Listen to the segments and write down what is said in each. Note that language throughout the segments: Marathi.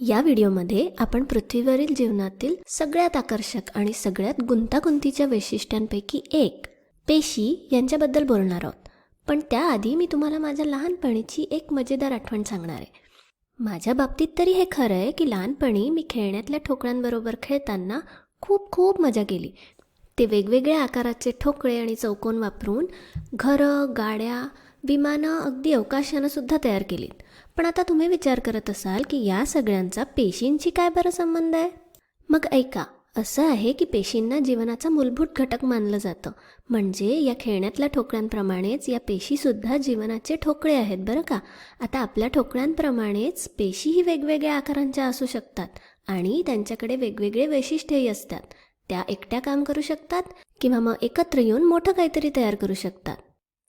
या व्हिडिओमध्ये आपण पृथ्वीवरील जीवनातील सगळ्यात आकर्षक आणि सगळ्यात गुंतागुंतीच्या वैशिष्ट्यांपैकी एक पेशी यांच्याबद्दल बोलणार आहोत. पण त्याआधी मी तुम्हाला माझ्या लहानपणीची एक मजेदार आठवण सांगणार आहे. माझ्या बाबतीत तरी हे खरं आहे की लहानपणी मी खेळण्यातल्या ठोकळ्यांबरोबर खेळताना खूप खूप मजा केली. ते वेगवेगळ्या आकाराचे ठोकळे आणि चौकोन वापरून घरं गाड्या विमानं अगदी अवकाशानं सुद्धा तयार केलीत. पण आता तुम्ही विचार करत असाल की या सगळ्यांचा पेशींशी काय बरं संबंध आहे? मग ऐका असं आहे की पेशींना जीवनाचा मूलभूत घटक मानलं जातं. म्हणजे या खेळण्यातल्या ठोकळ्यांप्रमाणेच या पेशीसुद्धा जीवनाचे ठोकळे आहेत बरं का? आता आपल्या ठोकळ्यांप्रमाणेच पेशीही वेगवेगळ्या आकारांच्या असू शकतात आणि त्यांच्याकडे वेगवेगळे वैशिष्ट्यही असतात. त्या एकट्या काम करू शकतात किंवा मग एकत्र येऊन मोठं काहीतरी तयार करू शकतात.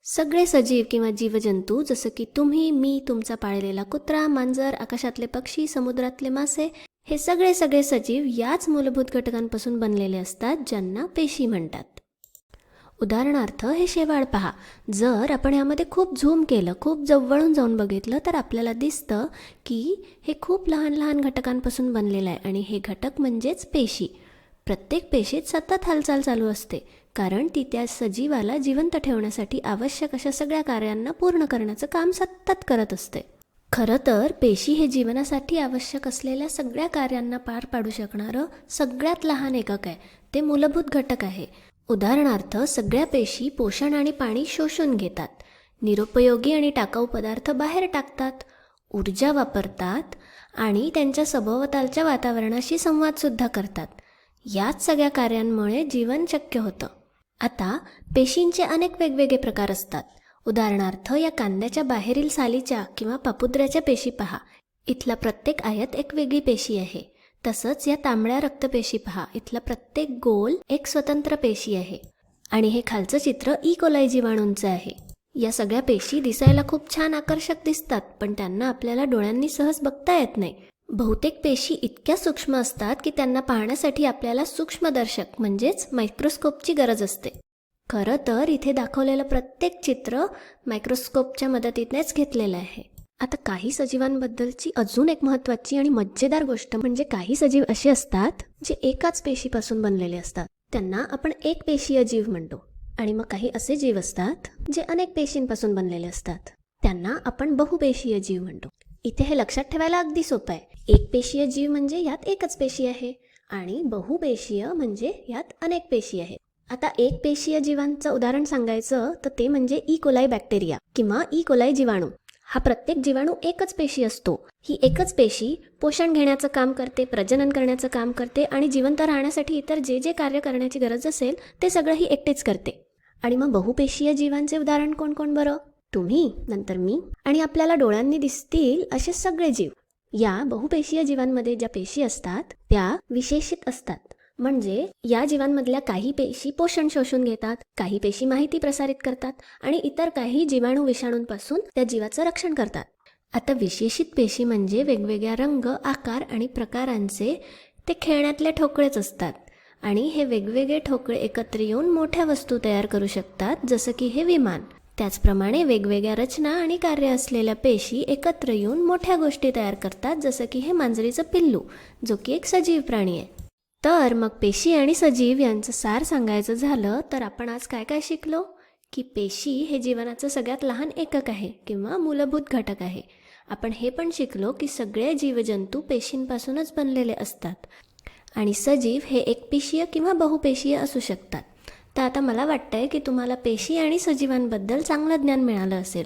सगळे सजीव किंवा जीवजंतू जसं की तुम्ही मी तुमचा पाळलेला कुत्रा मांजर आकाशातले पक्षी समुद्रातले मासे हे सगळे सगळे सजीव याच मूलभूत घटकांपासून बनलेले असतात ज्यांना पेशी म्हणतात. उदाहरणार्थ हे शेवाळ पहा. जर आपण यामध्ये खूप झूम केलं खूप जवळून जाऊन बघितलं तर आपल्याला दिसतं की हे खूप लहान लहान घटकांपासून बनलेलं आहे आणि हे घटक म्हणजेच पेशी. प्रत्येक पेशीत सतत हालचाल चालू असते कारण ती त्या सजीवाला जिवंत ठेवण्यासाठी आवश्यक अशा सगळ्या कार्यांना पूर्ण करण्याचं काम सतत करत असते. खरं तर पेशी हे जीवनासाठी आवश्यक असलेल्या सगळ्या कार्यांना पार पाडू शकणारं सगळ्यात लहान एकक आहे ते मूलभूत घटक आहे. उदाहरणार्थ सगळ्या पेशी पोषण आणि पाणी शोषून घेतात. निरुपयोगी आणि टाकाऊ पदार्थ बाहेर टाकतात ऊर्जा वापरतात आणि त्यांच्या सभोवतालच्या वातावरणाशी संवादसुद्धा करतात. याच सगळ्या कार्यांमुळे जीवन शक्य होतं. आता पेशींचे अनेक वेगवेगळे प्रकार असतात. उदाहरणार्थ या कांद्याच्या बाहेरील सालीच्या किंवा पापुद्र्याच्या पेशी पहा. इथला प्रत्येक आयत एक वेगळी पेशी आहे. तसंच या तांबड्या रक्तपेशी पहा. इथला प्रत्येक गोल एक स्वतंत्र पेशी आहे. आणि हे खालचं चित्र ई. कोलाई जीवाणूंचं आहे. या सगळ्या पेशी दिसायला खूप छान आकर्षक दिसतात पण त्यांना आपल्याला डोळ्यांनी सहज बघता येत नाही. बहुतेक पेशी इतक्या सूक्ष्म असतात की त्यांना पाहण्यासाठी आपल्याला सूक्ष्मदर्शक म्हणजेच मायक्रोस्कोपची गरज असते. खरं तर इथे दाखवलेलं प्रत्येक चित्र मायक्रोस्कोपच्या मदतीनेच घेतलेलं आहे. आता काही सजीवांबद्दलची अजून एक महत्त्वाची आणि मजेदार गोष्ट म्हणजे काही सजीव असे असतात जे एकाच पेशीपासून बनलेले असतात. त्यांना आपण एक पेशीय जीव म्हणतो आणि मग काही असे जीव असतात जे अनेक पेशींपासून बनलेले असतात. त्यांना आपण बहुपेशीय जीव म्हणतो. इथे हे लक्षात ठेवायला अगदी सोपं आहे. एक पेशीय जीव म्हणजे यात एकच पेशी आहे आणि बहुपेशीय म्हणजे यात अनेक पेशी आहेत आता एक पेशीय जीवांचं उदाहरण सांगायचं तर ते म्हणजे ई कोलाई बॅक्टेरिया किंवा e. ई कोलाई जीवाणू. हा प्रत्येक जीवाणू एकच पेशी असतो. ही एकच पेशी पोषण घेण्याचं काम करते प्रजनन करण्याचं काम करते आणि जिवंत राहण्यासाठी इतर जे जे कार्य करण्याची गरज असेल ते सगळं ही एकटेच करते. आणि मग बहुपेशीय जीवांचे उदाहरण कोण कोण बरं? तुम्ही नंतर मी आणि आपल्याला डोळ्यांनी दिसतील असे सगळे जीव. या बहुपेशीय जीवांमध्ये ज्या पेशी असतात त्या विशेषित असतात. म्हणजे या जीवांमधल्या काही पेशी पोषण शोषून घेतात काही पेशी माहिती प्रसारित करतात आणि इतर काही जीवाणू विषाणूंपासून त्या जीवाचं रक्षण करतात. आता विशेषित पेशी म्हणजे वेगवेगळ्या रंग आकार आणि प्रकारांचे ते खेळण्यातले ठोकळेच असतात. आणि हे वेगवेगळे ठोकळे एकत्र येऊन मोठ्या वस्तू तयार करू शकतात जसं की हे विमान. त्याचप्रमाणे वेगवेगळ्या रचना आणि कार्य असलेल्या पेशी एकत्र येऊन मोठ्या गोष्टी तयार करतात जसं की हे मांजरीचं पिल्लू जो की एक सजीव प्राणी आहे. तर मग पेशी आणि सजीव यांचं सार सांगायचं झालं तर आपण आज काय काय शिकलो? की पेशी हे जीवनाचं सगळ्यात लहान एकक आहे किंवा मूलभूत घटक आहे. आपण हे पण शिकलो की सगळे जीवजंतू पेशींपासूनच बनलेले असतात. आणि सजीव हे एकपेशीय किंवा बहुपेशीय असू शकतात. तर आता मला वाटतंय की तुम्हाला पेशी आणि सजीवांबद्दल चांगलं ज्ञान मिळालं असेल.